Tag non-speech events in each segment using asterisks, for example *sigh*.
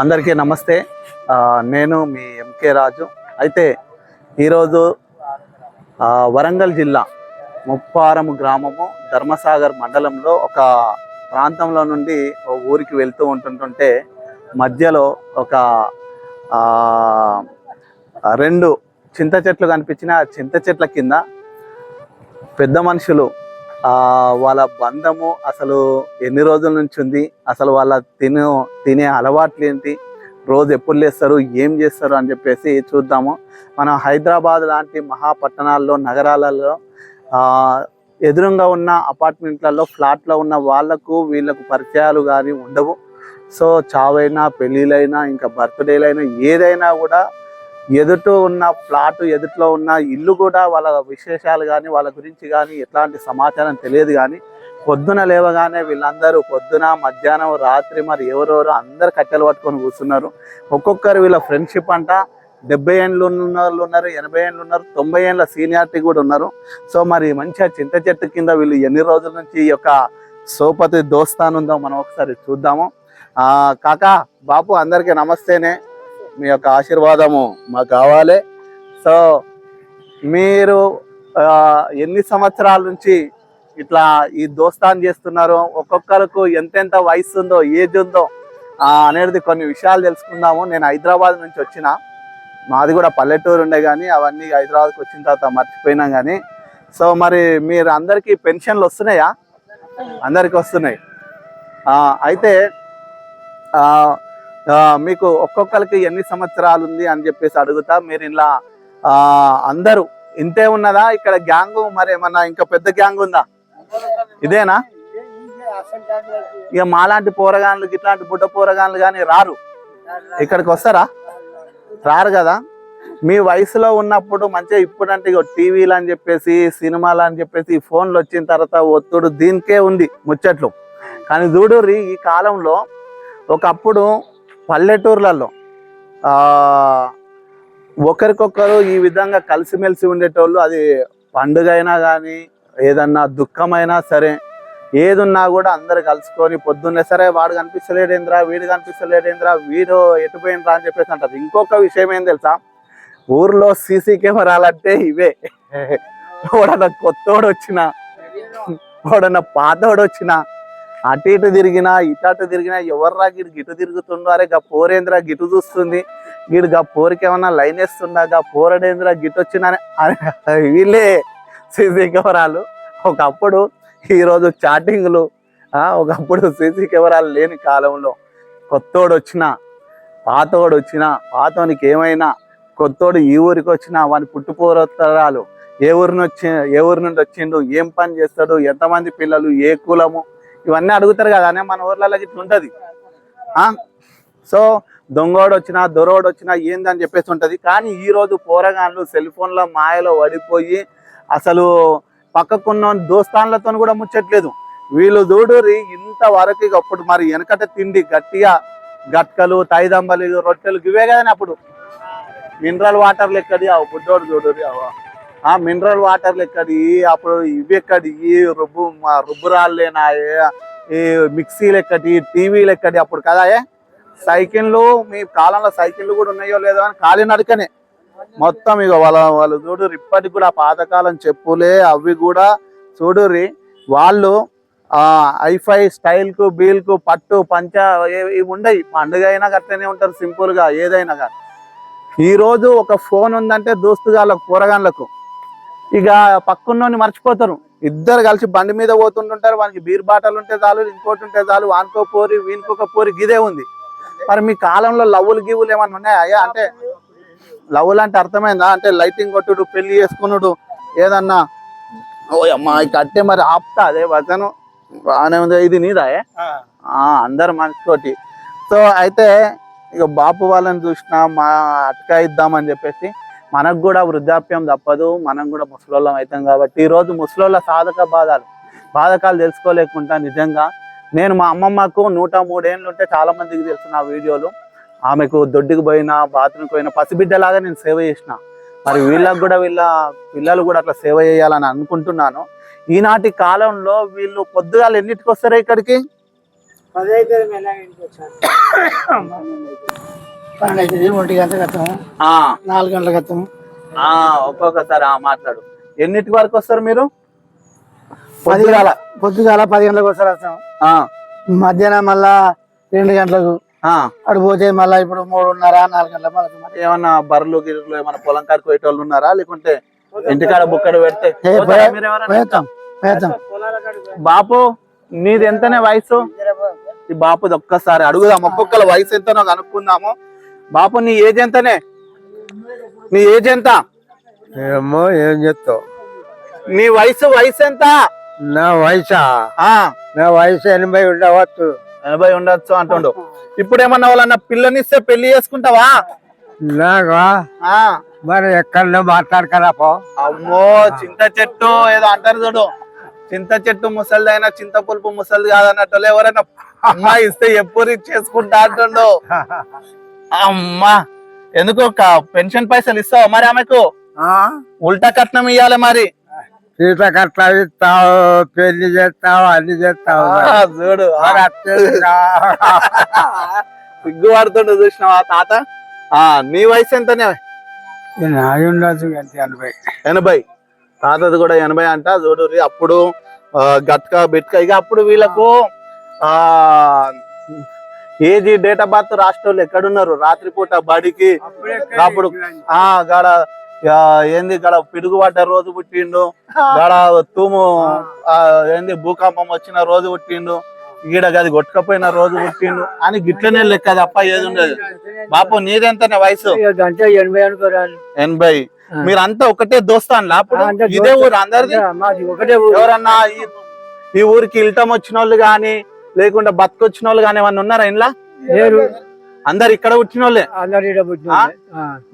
అందరికీ నమస్తే. నేను మీ ఎంకే రాజు. అయితే ఈరోజు వరంగల్ జిల్లా ముప్పారం గ్రామము ధర్మసాగర్ మండలంలో ఒక ప్రాంతంలో నుండి ఓ ఊరికి వెళ్తూ ఉంటుంటుంటే మధ్యలో ఒక రెండు చింత చెట్లు కనిపించిన ఆ చింత చెట్ల కింద పెద్ద మనుషులు వాళ్ళ బంధము అసలు ఎన్ని రోజుల నుంచి ఉంది? అసలు వాళ్ళ తిను తినే అలవాట్లు ఏంటి? రోజు ఎప్పుడు లేస్తారు? ఏం చేస్తారు? అని చెప్పేసి చూద్దాము. మనం హైదరాబాద్ లాంటి మహాపట్టణాల్లో నగరాలలో ఎదురుగా ఉన్న అపార్ట్మెంట్లలో ఫ్లాట్లో ఉన్న వాళ్ళకు వీళ్ళకు పరిచయాలు కానీ ఉండవు. సో చావైనా పెళ్ళిళ్ళైనా ఇంకా బర్త్డేలైనా ఏదైనా కూడా ఎదుట ఉన్న ఫ్లాట్ ఎదుట్లో ఉన్న ఇల్లు కూడా వాళ్ళ విశేషాలు కానీ వాళ్ళ గురించి కానీ ఎట్లాంటి సమాచారం తెలియదు కానీ పొద్దున లేవగానే వీళ్ళందరూ పొద్దున మధ్యాహ్నం రాత్రి మరి ఎవరెవరు అందరు కట్టెలు పట్టుకొని కూర్చున్నారు. ఒక్కొక్కరు వీళ్ళ ఫ్రెండ్షిప్ అంట. డెబ్బై ఏళ్ళు ఉన్న వాళ్ళు ఉన్నారు ఎనభై ఏళ్ళు ఉన్నారు తొంభై ఏళ్ళ సీనియారిటీ కూడా ఉన్నారు. సో మరి మంచిగా చింత చెట్టు కింద వీళ్ళు ఎన్ని రోజుల నుంచి ఈ యొక్క సోపతి దోస్తానుందో మనం ఒకసారి చూద్దాము. కాకా బాపు అందరికీ నమస్తేనే. మీ యొక్క ఆశీర్వాదము మాకు కావాలి. సో మీరు ఎన్ని సంవత్సరాల నుంచి ఇట్లా ఈ దోస్తాన్ చేస్తున్నారు ఒక్కొక్కరికి ఎంతెంత వయసు ఉందో ఏజ్ ఉందో అనేది కొన్ని విషయాలు తెలుసుకుందాము. నేను హైదరాబాద్ నుంచి వచ్చిన మాది కూడా పల్లెటూరు ఉండే కానీ అవన్నీ హైదరాబాద్కి వచ్చిన తర్వాత మర్చిపోయినా కానీ సో మరి మీరు అందరికీ పెన్షన్లు వస్తున్నాయా? అందరికీ వస్తున్నాయి. అయితే మీకు ఒక్కొక్కరికి ఎన్ని సంవత్సరాలు ఉంది అని చెప్పేసి అడుగుతా. మీరు ఇలా అందరూ ఇంతే ఉన్నదా? ఇక్కడ గ్యాంగ్ మరి ఏమన్నా ఇంకా పెద్ద గ్యాంగ్ ఉందా? ఇదేనా? ఇక మాలాంటి పోరగాన్లు ఇట్లాంటి బుడ్డ పోరగాన్లు కానీ రారు. ఇక్కడికి వస్తారా? రారు కదా. మీ వయసులో ఉన్నప్పుడు మంచిగా ఇప్పుడంటే ఇక టీవీలు అని చెప్పేసి సినిమాలు అని చెప్పేసి ఫోన్లు వచ్చిన తర్వాత ఒత్తుడు దీనికే ఉంది ముచ్చట్లు. కానీ చూడుర్రి ఈ కాలంలో ఒకప్పుడు పల్లెటూర్లలో ఒకరికొకరు ఈ విధంగా కలిసిమెలిసి ఉండేటోళ్ళు అది పండుగ అయినా కానీ ఏదన్నా దుఃఖమైనా సరే ఏదున్నా కూడా అందరు కలుసుకొని పొద్దున్నే సరే వాడు కనిపిస్తలేడేంద్రా వీడు కనిపిస్తలేడేంద్రా వీడు ఎటుపోయినరా అని చెప్పేసి అంటారు. ఇంకొక విషయం ఏం తెలుసా? ఊర్లో సీసీ కెమెరాలు అంటే ఇవే. *laughs* ఎవడన్నా కొత్తోడు వచ్చినా ఎవడన్నా పాతోడు వచ్చినా అటు ఇటు తిరిగినా ఇటు అటు తిరిగినా ఎవర్రా గిడు గిటు తిరుగుతున్నారే గా పోరేంద్రా గిటు చూస్తుంది. వీడు గా పోరికి ఏమన్నా లైన్ వేస్తుండా గా పోరడేంద్రా గిటు వచ్చినా వీళ్ళే సీసీ కెమెరాలు. ఒకప్పుడు ఈరోజు చాటింగ్లు ఒకప్పుడు సీసీ కెమెరాలు లేని కాలంలో కొత్తోడు వచ్చినా పాతోడు వచ్చినా పాతోనికి ఏమైనా కొత్తోడు ఈ ఊరికి వచ్చినా వాని పుట్టుపోరతరాలు ఏ ఊరి నుంచి ఏ ఊరి నుండి వచ్చిండు ఏం పని చేస్తాడు ఎంతమంది పిల్లలు ఏ కులము ఇవన్నీ అడుగుతారు కదా అనే మన ఊర్లలో ఇట్లా ఉంటుంది. ఆ? సో దొంగోడు వచ్చినా దొరోడు వచ్చినా ఏందని చెప్పేసి ఉంటుంది. కానీ ఈ రోజు పోరగాన్లు సెల్ ఫోన్ల మాయలో పడిపోయి అసలు పక్కకున్న దోస్తాన్లతో కూడా ముచ్చట్లేదు. వీళ్ళు చూడురి ఇంతవరకు అప్పుడు మరి వెనకట తిండి గట్టిగా గట్కలు తైదంబలు రొట్టెలు ఇవే కదని అప్పుడు. మినరల్ వాటర్ లెక్కడి ఆ బుడ్డోడు చూడురి అవ ఆ మినరల్ వాటర్లు ఎక్కడి అప్పుడు ఇవి ఎక్కడి రుబ్బు మా రుబ్బురాళ్ళేనా ఈ మిక్సీలు ఎక్కటి టీవీలు ఎక్కడి అప్పుడు కదా ఏ? సైకిళ్ళు మీ కాలంలో సైకిళ్ళు కూడా ఉన్నాయో లేదో అని ఖాళీ నడకనే. మొత్తం ఇక వాళ్ళ వాళ్ళు చూడుర్రి ఇప్పటికి కూడా పాతకాలం చెప్పులే అవి కూడా చూడురి వాళ్ళు ఐఫై స్టైల్కు బీల్కు పట్టు పంచ ఇవి ఉండయి. పండుగ అయినా అట్లనే ఉంటారు సింపుల్గా ఏదైనా కానీ ఈరోజు ఒక ఫోన్ ఉందంటే దోస్తుగాళ్ళకు కూరగాళ్ళకు ఇక పక్కన్నోని మర్చిపోతారు. ఇద్దరు కలిసి బండి మీద పోతుంటుంటారు వానికి బీర్ బాటలు ఉంటే చాలు ఇంకోటి ఉంటే చాలు వానికో పోరి వీనికొక పోరి గిదే ఉంది. మరి మీ కాలంలో లవ్వులు గివ్వులు ఏమన్నా ఉన్నాయా? అంటే లవ్వులు అంటే అర్థమైందా? అంటే లైటింగ్ కొట్టుడు పెళ్ళి చేసుకున్నాడు ఏదన్నా ఓ అమ్మా ఇక అట్టే మరి ఆపుతా అదే వచనం. బాగానే ఉంది ఇది నీదా అందరు మనసుతోటి. సో అయితే ఇక బాపు వాళ్ళని చూసినా మా అటకా ఇద్దామని చెప్పేసి మనకు కూడా వృద్ధాప్యం తప్పదు మనం కూడా ముసలోళ్ళం అవుతాం కాబట్టి ఈ రోజు ముసలోళ్ళ సాధక బాధలు బాధకాలు తెలుసుకోలేకుండా నిజంగా. నేను మా అమ్మమ్మకు నూట మూడేళ్ళు ఉంటే చాలా మందికి తెలుసు నా వీడియోలు. ఆమెకు దొడ్డికి పోయినా బాత్రూమ్కి పోయినా పసిబిడ్డలాగా నేను సేవ చేసిన. మరి వీళ్ళకి కూడా వీళ్ళ పిల్లలు కూడా అట్లా సేవ చేయాలని అనుకుంటున్నాను. ఈనాటి కాలంలో వీళ్ళు పొద్దుగాల ఎన్నిటికి వస్తారా ఇక్కడికి? *coughs* పన్నెండు ఒంటి గంట నాలుగు గంటల గతం ఆ ఒక్కొక్కసారి ఆ మాట్లాడు. ఎన్నిటి వరకు వస్తారు మీరు? పొద్దుగాల పొద్దుగాల పది గంటలకు వస్తారు వస్తాం. ఆ, మధ్యాహ్నం మళ్ళా రెండు గంటలకు. ఆ. అటు పోతే మళ్ళా ఇప్పుడు మూడున్నర నాలుగు గంటల మళ్ళీ ఏమన్నా బర్రెలు గిర్రెలు ఏమన్నా పొలం కాడికి పోయేటోళ్ళు ఉన్నారా? లేకుంటే ఇంటికాడ బుక్కడు పెడితే బాపు నీది ఎంతనే వయసు? ఈ బాపుది ఒక్కసారి అడుగుదాం ఒక్కొక్కల వయసు ఎంతనో కనుక్కుందాము. బాపు నీ ఏజ్ ఎంతనే? నీ ఏజ్ ఎంత? ఏమో ఏం చెప్తావు? నీ వయసు వయసు ఎంత? నా వయసా? ఆ. నా వయసు ఎనభై ఉండవచ్చు. ఎనభై ఉండొచ్చు అంటుండు. ఇప్పుడు ఏమన్నా వాళ్ళన్న పిల్లనిస్తే పెళ్ళి చేసుకుంటావా? నాగా ఆ. మరి ఎక్కడో మాట్లాడకరా పో. అమ్మో చింత చెట్టు ఏదో అంటారు చూడు. చింత చెట్టు ముసలిదైనా చింత పులుపు ముసలిది కాదన్నట్టు ఎవరైనా అమ్మాయి ఇస్తే ఎప్పుడు చేసుకుంటా అంటుండు. *laughs* అమ్మా ఎందుకు పెన్షన్ పైసలు ఇస్తావా మరి ఆమెకు? ఉల్టా కట్నం ఇయ్యాలి మరి. సీత కట్ల ఇస్తావు పెళ్ళి చేస్తావు అన్ని చేస్తావు చూడు. సిగ్గు పడుతుండు చూసినావా తాత? ఆ నీ వయసు ఎంతనే? ఉండొచ్చు ఎనభై. ఎనభై. తాతది కూడా ఎనభై అంట చూడు అప్పుడు గట్క బిట్క ఇక అప్పుడు వీళ్ళకు ఆ ఏజీ డేట్ ఆఫ్ బర్త్ రాష్ట్రాలు ఎక్కడున్నారు? రాత్రిపూట బడికి అప్పుడు ఆ గడ ఏంది గడ పిడుగుపడ్డ రోజు పుట్టిండు. గడ తూము ఏంది భూకంపం వచ్చిన రోజు పుట్టిండు. ఈడ గది కొట్టుకపోయిన రోజు పుట్టిండు. అని గిట్లనే లెక్క తప్ప ఏది ఉండదు. బాపు నీదెంతనే వయసు? ఎనభై అనుకోరాదు ఎనభై. మీరంతా ఒకటే దోస్తాను అప్పుడు? ఇదే ఊరు అందరిది? ఎవరన్నా ఈ- ఈ ఊరికి ఇల్టం వచ్చిన వాళ్ళు గాని లేకుంటే బతుకొచ్చిన వాళ్ళు గాని ఏమన్నా ఉన్నారా ఇంట్లో లేరు. అందరు ఇక్కడ పుట్టిన వాళ్ళే.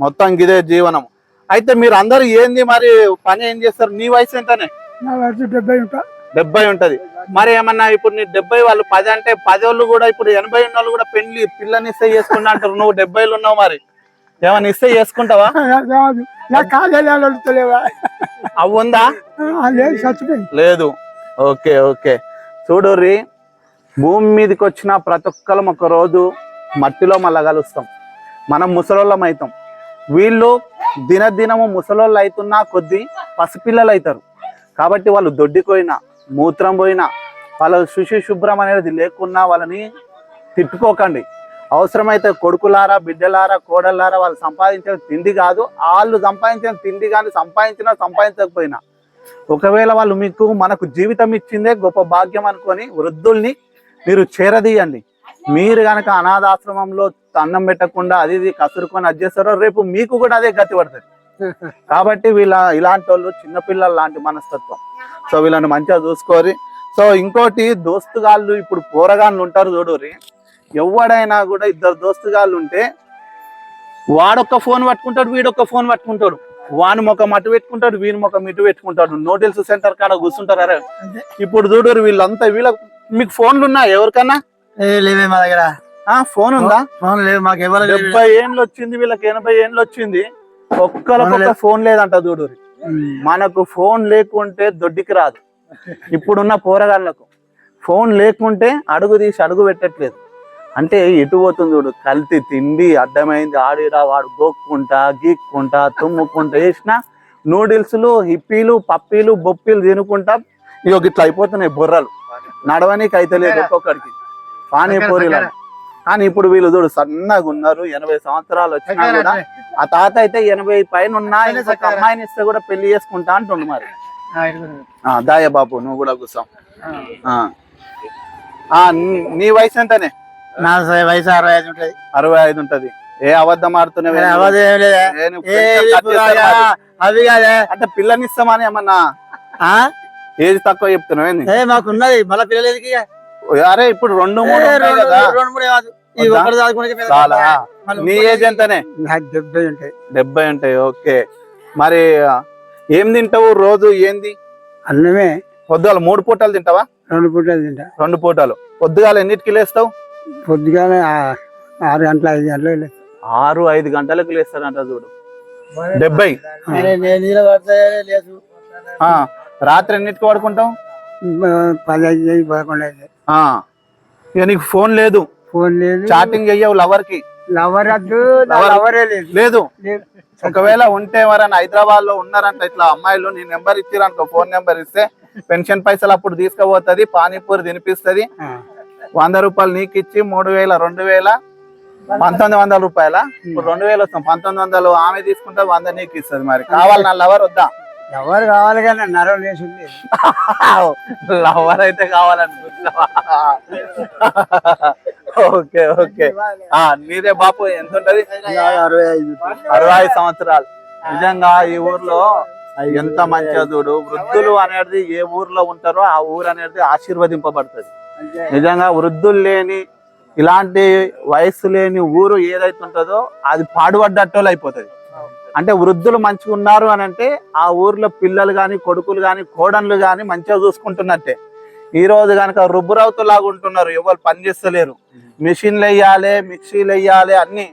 మొత్తం ఇదే జీవనం. అయితే మీరు అందరు ఏంది మరి పని ఏం చేస్తారు? నీ వయసు ఎంతనే? డెబ్బై ఉంటా. డెబ్బై ఉంటది. మరి ఏమన్నా ఇప్పుడు నీ డెబ్బై వాళ్ళు పది అంటే పది వాళ్ళు కూడా ఇప్పుడు ఎనభై ఉన్న వాళ్ళు కూడా పెళ్ళి పిల్లని ఇస్తే చేసుకుంటా అంటారు. నువ్వు డెబ్బైలు ఉన్నావు మరి. ఏమన్నా ఇస్తే చేసుకుంటావా? *laughs* కాదు. నా కాలేజీ అడుగుతలేవా అవి ఉందా? లేదు ఓకే ఓకే. చూడుర్రి భూమి మీదకి వచ్చిన ప్రతి ఒక్కరం ఒక రోజు మట్టిలో మళ్ళా కలుస్తాం. మనం ముసలోళ్ళం అవుతాం వీళ్ళు దినదినము ముసలోళ్ళు అవుతున్నా కొద్దీ పసిపిల్లలు అవుతారు కాబట్టి వాళ్ళు దొడ్డిపోయినా మూత్రం పోయినా వాళ్ళ శుచి శుభ్రం అనేది లేకున్నా వాళ్ళని తిట్టుకోకండి. అవసరమైతే కొడుకులారా బిడ్డలారా కోడలారా వాళ్ళు సంపాదించిన తిండి కాదు వాళ్ళు సంపాదించిన తిండి కానీ సంపాదించినా సంపాదించకపోయినా. ఒకవేళ వాళ్ళు మీకు మనకు జీవితం ఇచ్చిందే గొప్ప భాగ్యం అనుకొని వృద్ధుల్ని మీరు చేరదీయండి. మీరు గనక అనాథాశ్రమంలో అన్నం పెట్టకుండా అది ఇది కసురుకొని అది చేస్తారో రేపు మీకు కూడా అదే గతి పడుతుంది. కాబట్టి వీళ్ళ ఇలాంటి వాళ్ళు చిన్నపిల్లల లాంటి మనస్తత్వం. సో వీళ్ళని మంచిగా చూసుకోరి. సో ఇంకోటి దోస్తుగాళ్ళు ఇప్పుడు పోరగాళ్ళు ఉంటారు చూడురి ఎవడైనా కూడా ఇద్దరు దోస్తుగాళ్ళు ఉంటే వాడొక్క ఫోన్ పట్టుకుంటాడు వీడొక్క ఫోన్ పట్టుకుంటాడు. వాని ముఖం అటు పెట్టుకుంటాడు వీని ముఖం ఇటు పెట్టుకుంటాడు. నోటిల్స్ సెంటర్ కాడ కూర్చుంటారు అరే. ఇప్పుడు చూడరు వీళ్ళంతా వీళ్ళ మీకు ఫోన్లు ఉన్నా ఎవరికన్నా? లేవే మా దగ్గర. ఆ ఫోన్ ఉందా? ఫోన్ లేదు మాకు ఎవరు డెబ్బై ఏండ్లు వచ్చింది వీళ్ళకి ఎనభై ఏండ్లు వచ్చింది. ఒక్కరికొక్క ఫోన్ లేదంట చూడరు మనకు ఫోన్ లేకుంటే దొడ్డికి రాదు. ఇప్పుడున్న పోరగాళ్ళకు ఫోన్ లేకుంటే అడుగు తీసి అడుగు పెట్టట్లేదు. అంటే ఎటు పోతుంది చూడు కల్తీ తిండి అడ్డమైంది ఆడిరా వాడు గోక్కుంటా గీక్కుంటా తుమ్ముకుంటా వేసిన నూడిల్స్లు హిప్పీలు పప్పీలు బొప్పీలు తినుకుంటా. ఇక ఇట్లా అయిపోతున్నాయి బుర్రలు. నడవనీకి అయితే లేదు ఒక్కొక్కడికి. పానీపూరిలో కానీ ఇప్పుడు వీళ్ళు చూడు సన్నగా ఉన్నారు ఎనభై సంవత్సరాలు వచ్చినా కూడా ఆ తాత అయితే ఎనభై పైన ఉన్నా ఇంకొక అమ్మాయిని ఇస్తే కూడా పెళ్ళి చేసుకుంటా అంటుండు మరి. ఆ, దాయ బాబు నువ్వు కూడా కూర్చో. నీ- వయసు ఎంతనే? నా వయసు అరవై ఐదు ఉంటది. అరవై ఐదు ఉంటది. ఏ అబద్ధం ఆడుతున్నావే. అవి కాదే? అంటే పిల్లని ఇస్తామని ఏమన్నా? ఆ? ఏజ్ తక్కువ చెప్తున్నావు ఏ మాకున్నది మళ్ళీ పిల్లలకి అరే ఇప్పుడు రెండు మూడు రెండు చాలా. నీ ఏజ్ ఎంతనే? నాకు డెబ్బై ఉంటాయి. డెబ్బై ఉంటాయి ఓకే. మరి ఏం తింటావు రోజు? ఏంది? అన్నమే. పొద్దుగాల మూడు పూటలు తింటావా? రెండు పూటలు తింటా. రెండు పూటలు. పొద్దుగాల ఎన్నిటికి లేస్తావు? పొద్దుగానే ఆ- ఆరు గంటల ఐదు గంటలు ఆరు ఐదు గంటలకు లేస్తారంట చూడు. డెబ్బై. నేను రాత్రి ఎన్నిటికి పడుకుంటావు? పదకొండు. ఇక నీకు ఫోన్ లేదు. ఫోన్ లేదు. చాటింగ్ చెయ్యవు లవర్కి లవర్ లవర్ లేదు. లేదు. ఒకవేళ ఉంటే ఎవరైనా హైదరాబాద్లో ఉన్నారంట ఇట్లా అమ్మాయిలు నీ నెంబర్ ఇచ్చిరనుకో ఫోన్ నెంబర్ ఇస్తే. పెన్షన్ పైసలు అప్పుడు తీసుకుపోతుంది పానీపూరి తినిపిస్తుంది. వంద రూపాయలు నీకు ఇచ్చి మూడు వేల రెండు వేల. పంతొమ్మిది వందల రూపాయల? ఇప్పుడు రెండు వేలు వస్తాం. పంతొమ్మిది వందలు ఆమె తీసుకుంటే వంద నీకు ఇస్తుంది మరి. కావాలి నా లవర్ వద్దా? ఎవరు కావాలి కానీ నరం లేచింది లవర్ అయితే కావాలనుకుంటున్నావా? Okay okay. ఆ మీరే బాపు ఎంత ఉంటది? అరవై ఐదు అరవై ఐదు సంవత్సరాలు. నిజంగా ఈ ఊర్లో ఎంత మంచిగా చూడు వృద్ధులు అనేది ఏ ఊర్లో ఉంటారో ఆ ఊరు అనేది ఆశీర్వదింపబడుతుంది. నిజంగా వృద్ధులు లేని ఇలాంటి వయస్సు లేని ఊరు ఏదైతే ఉంటుందో అది పాడుపడ్డట్టోళ్ళు అయిపోతుంది అంటే వృద్ధులు మంచిగా ఉన్నారు అని అంటే ఆ ఊర్లో పిల్లలు కానీ కొడుకులు కానీ కోడన్లు కానీ మంచిగా చూసుకుంటున్నట్టే. ఈ రోజు కనుక రుబ్బురవుతు లాగా ఉంటున్నారు ఎవరు పని చేస్తలేరు. మిషన్లు వేయాలి మిక్సీలు వేయాలి అన్ని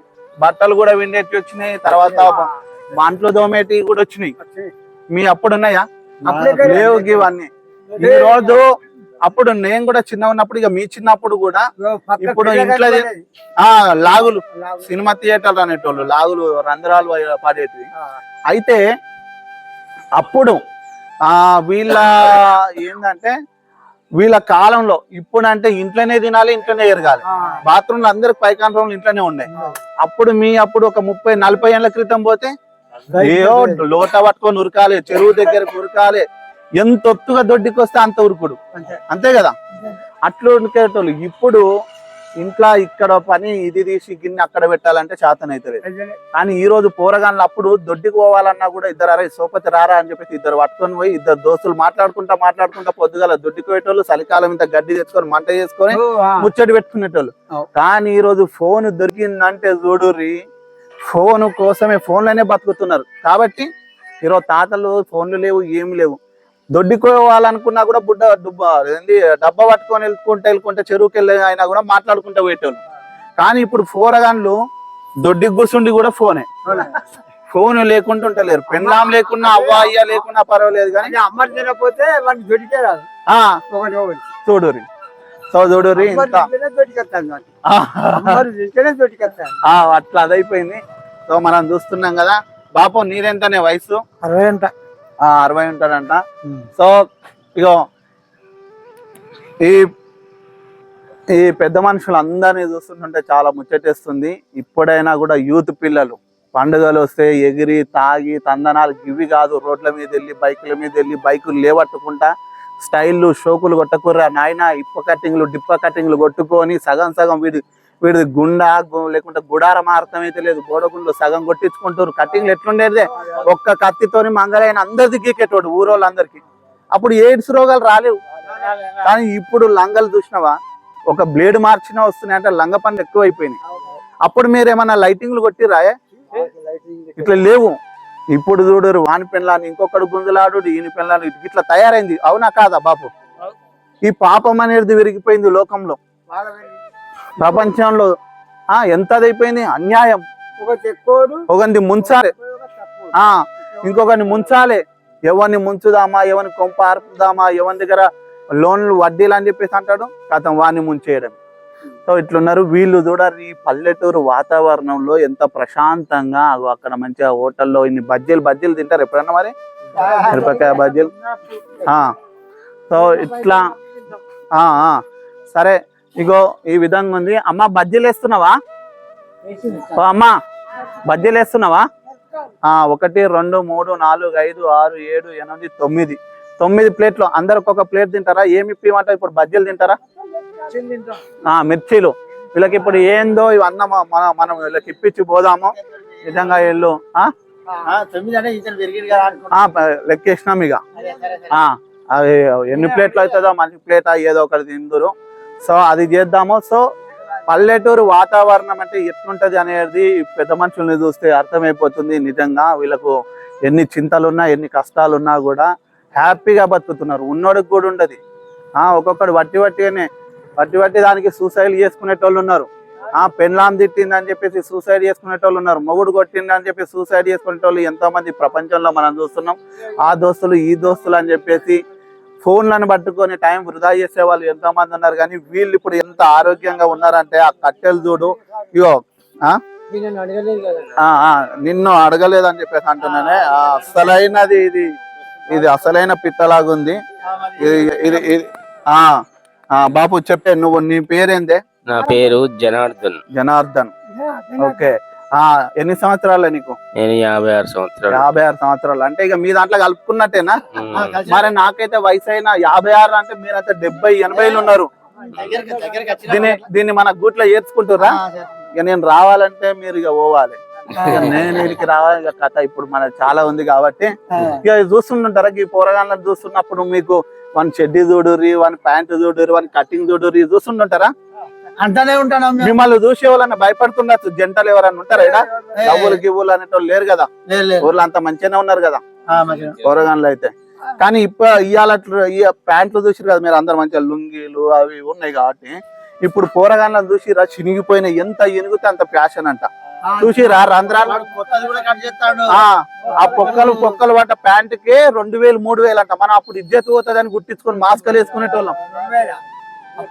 బట్టలు కూడా విండేటి వచ్చినాయి తర్వాత మంటలు దోమేటి కూడా వచ్చినాయి. మీ అప్పుడు ఉన్నాయా అప్పుడే లేవు ఇవన్నీ ఈ రోజు అప్పుడు నేను కూడా చిన్న ఉన్నప్పుడు ఇక మీ చిన్నప్పుడు కూడా ఇప్పుడు ఇంట్లో ఆ లాగులు. సినిమా థియేటర్లు అనేటోళ్ళు లాగులు రంధ్రాలు పడేటివి. అయితే అప్పుడు ఆ వీళ్ళ ఏంటంటే వీళ్ళ కాలంలో ఇప్పుడు అంటే ఇంట్లోనే తినాలి ఇంట్లోనే ఎరగాలి. బాత్రూమ్లు అందరికి రూమ్లు ఇంట్లోనే ఉన్నాయి అప్పుడు మీ అప్పుడు ఒక ముప్పై నలభై ఏళ్ళ క్రితం పోతే ఏయో లోట పట్టుకొని ఉరకాలి చెరువు దగ్గరకు ఉరకాలి ఎంత ఒత్తుగా దొడ్డికి వస్తే అంత ఉరుకుడు. అంతే. కదా? అట్లా ఇప్పుడు ఇంట్లో ఇక్కడ పని ఇది తీసి గిన్నె అక్కడ పెట్టాలంటే చేతన అవుతుంది కానీ ఈ రోజు పోరగాన్లు అప్పుడు దొడ్డికి పోవాలన్నా కూడా ఇద్దరు అరే సోపతి రారా అని చెప్పేసి ఇద్దరు పట్టుకొని పోయి ఇద్దరు దోస్తులు మాట్లాడుకుంటా మాట్లాడుకుంటా పొద్దుగల దొడ్డికి పోయేటోళ్ళు చలికాలం ఇంత గడ్డి తెచ్చుకొని మంట చేసుకొని ముచ్చటి పెట్టుకునేటోళ్ళు. కానీ ఈ రోజు ఫోన్ దొరికిందంటే చూడుర్రి ఫోన్ కోసమే ఫోన్లోనే బతుకుతున్నారు. కాబట్టి ఈరోజు తాతలు ఫోన్లు లేవు ఏమి లేవు. దొడ్డికోవాలనుకున్నా కూడా బుడ్డ డుబ్బ ఏంది డబ్బా పట్టుకొని వెళ్ళుకుంటే వెళ్ళుకుంటే చెరువుకి వెళ్ళి అయినా కూడా మాట్లాడుకుంటూ పోయేటోళ్ళు. కానీ ఇప్పుడు ఫోరగాన్లు దొడ్డికి కూర్చుండి కూడా ఫోనే. ఫోన్ లేకుండా ఉంటలేరు పెన్లాం లేకున్నా అవ్వ అయ్య లేకున్నా పర్వాలేదు కానీ అమ్మర్ తినకపోతే వాడిని దొరికే రాదు. చూడురి సో చూడురి అట్లా అదైపోయింది. సో మనం చూస్తున్నాం కదా. బాపు నీదెంతనే వయసు అరవై అంట. అరవై ఉంటాడంట. సో ఇగో ఈ ఈ పెద్ద మనుషులు అందరినీ చూస్తుంటే చాలా ముచ్చటేస్తుంది. ఇప్పుడైనా కూడా యూత్ పిల్లలు పండుగలు వస్తే ఎగిరి తాగి తందనాలు ఇవి కాదు రోడ్ల మీద వెళ్ళి బైకుల మీద వెళ్ళి బైకులు లేవట్టుకుంటా స్టైళ్ళు షోకులు కొట్టకుర్రా నాయన ఇప్ప కట్టింగ్లు డిప్ప కట్టింగ్లు కొట్టుకొని సగం సగం వీడి వీడిది గుండా లేకుంటే గుడారం అర్థమైతే లేదు. గోడగుండ్లు సగం కొట్టించుకుంటారు కట్టింగ్లు ఎట్లుండేదే? ఒక్క కత్తితోని మంగళైన అందరిది గీకేటోడు ఊరోళ్ళందరికీ. అప్పుడు ఎయిడ్స్ రోగాలు రాలేవు. కానీ ఇప్పుడు లంగలు చూసినావా? ఒక బ్లేడ్ మార్చినా వస్తున్నాయి అంటే లంగ పనులు ఎక్కువైపోయినాయి. అప్పుడు మీరు ఏమన్నా లైటింగ్లు కొట్టిరాయే ఇట్లా లేవు. ఇప్పుడు చూడరు వాని పెళ్ళాన్ని ఇంకొకడు గుంజులాడు ఈయన పెళ్ళాన్ని ఇట్లా తయారైంది. అవునా కాదా బాపు? ఈ పాపం అనేది విరిగిపోయింది లోకంలో. ప్రపంచంలో ఆ ఎంత అయిపోయింది అన్యాయం ఒకరిని ముంచాలి. ఇంకొకరిని ముంచాలి. ఎవరిని ముంచుదామా ఎవరిని కొంప ఆర్పుదామా ఎవరి దగ్గర లోన్లు వడ్డీలు అని చెప్పేసి అంటాడు. కథం వాడిని ముంచేయడం. సో ఇట్లున్నారు. వీళ్ళు చూడారు ఈ పల్లెటూరు వాతావరణంలో ఎంత ప్రశాంతంగా అక్కడ మంచిగా హోటల్లో ఇన్ని బజ్జీలు బజ్జీలు తింటారు ఎప్పుడన్నా మరి? మిరపకాయ బజ్జీలు. సో ఇట్లా సరే ఇగో ఈ విధంగా ఉంది. అమ్మ బజ్జీలు వేస్తున్నావా? అమ్మ బజ్జీలు వేస్తున్నావా? ఆ ఒకటి రెండు మూడు నాలుగు ఐదు ఆరు ఏడు ఎనిమిది తొమ్మిది. తొమ్మిది ప్లేట్లు. అందరికి ఒక ప్లేట్ తింటారా? ఏమి ఇప్పిమంటారు ఇప్పుడు బజ్జీలు తింటారా? ఆ మిర్చీలు. వీళ్ళకి ఇప్పుడు ఏందో ఇవి అన్నం మనం మనం వీళ్ళకి ఇప్పించి పోదాము. నిజంగా వీళ్ళు లెక్కేసినాం ఇక. ఆ, అవి ఎన్ని ప్లేట్లు అవుతుందో మంచి ప్లేట్ ఏదో ఒకటి తిందురు. సో అది చేద్దాము. సో పల్లెటూరు వాతావరణం అంటే ఎట్లుంటది అనేది పెద్ద మనుషుల్ని చూస్తే అర్థమైపోతుంది నిజంగా. వీళ్ళకు ఎన్ని చింతలున్నా ఎన్ని కష్టాలున్నా కూడా హ్యాపీగా బతుకుతున్నారు. ఉన్నోడికి కూడా ఉండదు ఒక్కొక్కడు వట్టి వట్టిగానే వట్టి వట్టి దానికి సూసైడ్ చేసుకునేటోళ్ళు ఉన్నారు. ఆ పెన్లాం తిట్టింది అని చెప్పేసి సూసైడ్ చేసుకునేటోళ్ళు ఉన్నారు. మొగుడు కొట్టింది అని చెప్పి సూసైడ్ చేసుకునేటోళ్ళు ఎంతో మంది ప్రపంచంలో మనం చూస్తున్నాం. ఆ దోస్తులు ఈ దోస్తులు అని చెప్పేసి ఫోన్లను పట్టుకొని టైం వృధా చేసే వాళ్ళు ఎంతో మంది ఉన్నారు కానీ వీళ్ళు ఇప్పుడు ఎంత ఆరోగ్యంగా ఉన్నారంటే ఆ కట్టెలు చూడు ఇగో ఆ? ఆ, ఆ, నిన్ను అడగలేదు అని చెప్పేసి అంటున్నానే ఆ, అసలైనది ఇది ఇది అసలైన పిట్టలాగుంది. ఇది ఇది ఇది ఆ ఆ, బాపు చెప్పే నువ్వు నీ పేరేందే? నా పేరు జనార్దన్. జనార్దన్. ఓకే. ఎన్ని సంవత్సరాలే నీకు? నేను యాభై ఆరు సంవత్సరాలు. యాభై ఆరు సంవత్సరాలు. అంటే ఇక మీ దాంట్లో కలుపుకున్నట్టేనా. మరి నాకైతే వయసు అయినా యాభై ఆరు అంటే మీరైతే డెబ్బై ఎనభైలు ఉన్నారు. దీన్ని దీన్ని మన గూట్లో ఏర్చుకుంటురా ఇక నేను రావాలంటే మీరు ఇక పోవాలి. ఇక నేను వీడికి రావాలి. ఇక కథ ఇప్పుడు మన చాలా ఉంది కాబట్టి. ఇక చూస్తుంటారా ఈ పోరగాళ్ళని చూస్తున్నప్పుడు మీకు వన్ చెడ్డీ చూడుర్రి వన్ ప్యాంట్ చూడుర్రి వన్ కటింగ్ చూడుర్రి చూస్తుంటారా అంటానే ఉంటాను మిమ్మల్ని చూసి ఎవరన్నా భయపడుతుండొచ్చు జంటలు ఎవరన్నా ఉంటారా ఇక్కడ? లవ్వులు గివ్వులు అనేటోళ్ళు లేరు కదా. ఊర్లో అంత మంచిగానే ఉన్నారు కదా. పోరగాన్లు అయితే. కానీ ఇప్పుడు ఇవాళ ప్యాంట్లు చూసిరు కదా మీరు అందరు మంచిగా లుంగీలు అవి ఉన్నాయి కాబట్టి. ఇప్పుడు పోరగాన్లను చూసి రా చినిగిపోయిన ఎంత ఎనుగుతే అంత ప్యాషన్ అంట. చూసిరా రంధ్రాలు? ఆ ఆ పొక్కలు పొక్కలు పట్ట ప్యాంట్కి రెండు వేలు మూడు వేలు అంట. మనం అప్పుడు ఇజ్జత్ పోతుందని గుట్టించుకొని మాస్కలు వేసుకునేటోళ్ళం.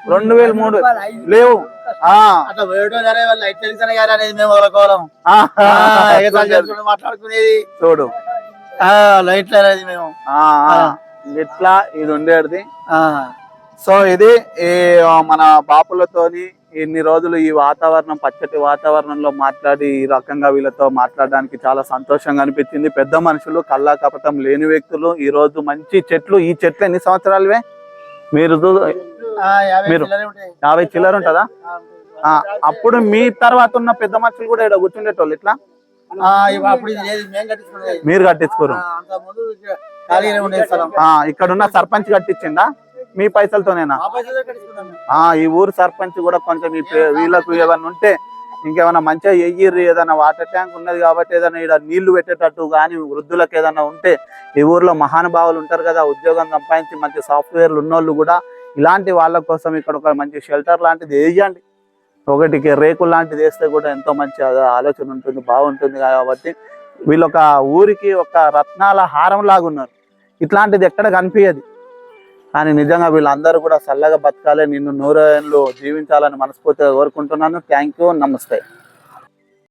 రెండు వేలు మూడు. లేవు. వాళ్ళు లైట్ అనేది మేము వదులుకోవాలం ఆ, మాట్లాడుకునేది? చూడు. ఆ లైట్లు అనేది మేము. ఆ ఆ. ఇట్లా ఇది ఉండేది. ఆ, సో ఇది ఈ మన బాపులతోని ఇన్ని రోజులు ఈ వాతావరణం పచ్చటి వాతావరణంలో మాట్లాడి ఈ రకంగా వీళ్ళతో మాట్లాడడానికి చాలా సంతోషంగా అనిపించింది. పెద్ద మనుషులు కల్లా కపటం లేని వ్యక్తులు ఈ రోజు మంచి చెట్లు ఈ చెట్లు ఎన్ని సంవత్సరాలువే? మీరు మీరు- చిల్లరే ఉంటాయి. యాభై చిల్లర ఉంటుందా? ఆ, అప్పుడు మీ తర్వాత ఉన్న పెద్ద మనుషులు కూడా ఇక్కడ కూర్చుండేటోళ్ళు ఇట్లా? మీరు కట్టించుకోరు. ఇక్కడ ఉన్న సర్పంచ్ కట్టించిందా? మీ పైసలతోనేనా? ఈ ఊరు సర్పంచ్ కూడా కొంచెం వీళ్ళకు ఏమైనా ఉంటే ఇంకేమైనా మంచిగా ఎయ్యిర్రు ఏదైనా వాటర్ ట్యాంక్ ఉన్నది కాబట్టి ఏదైనా ఇక్కడ నీళ్ళు పెట్టేటట్టు కానీ వృద్ధులకు ఏదైనా ఉంటే ఈ ఊర్లో మహానుభావులు ఉంటారు కదా ఉద్యోగం సంపాదించి మంచి సాఫ్ట్వేర్లు ఉన్నోళ్ళు కూడా ఇలాంటి వాళ్ళ కోసం ఇక్కడ ఒక మంచి షెల్టర్ లాంటిది వేయండి ఒకటికి రేకులు లాంటిది వేస్తే కూడా ఎంతో మంచి ఆలోచన ఉంటుంది బాగుంటుంది కాబట్టి వీళ్ళొక ఊరికి ఒక రత్నాల హారం లాగా ఉన్నారు ఇట్లాంటిది ఎక్కడ కనిపించదు కానీ నిజంగా వీళ్ళందరూ కూడా చల్లగా బతకాలి నిన్ను నూరేళ్ళు జీవించాలని మనస్ఫూర్తిగా కోరుకుంటున్నాను. థ్యాంక్ యూ నమస్తే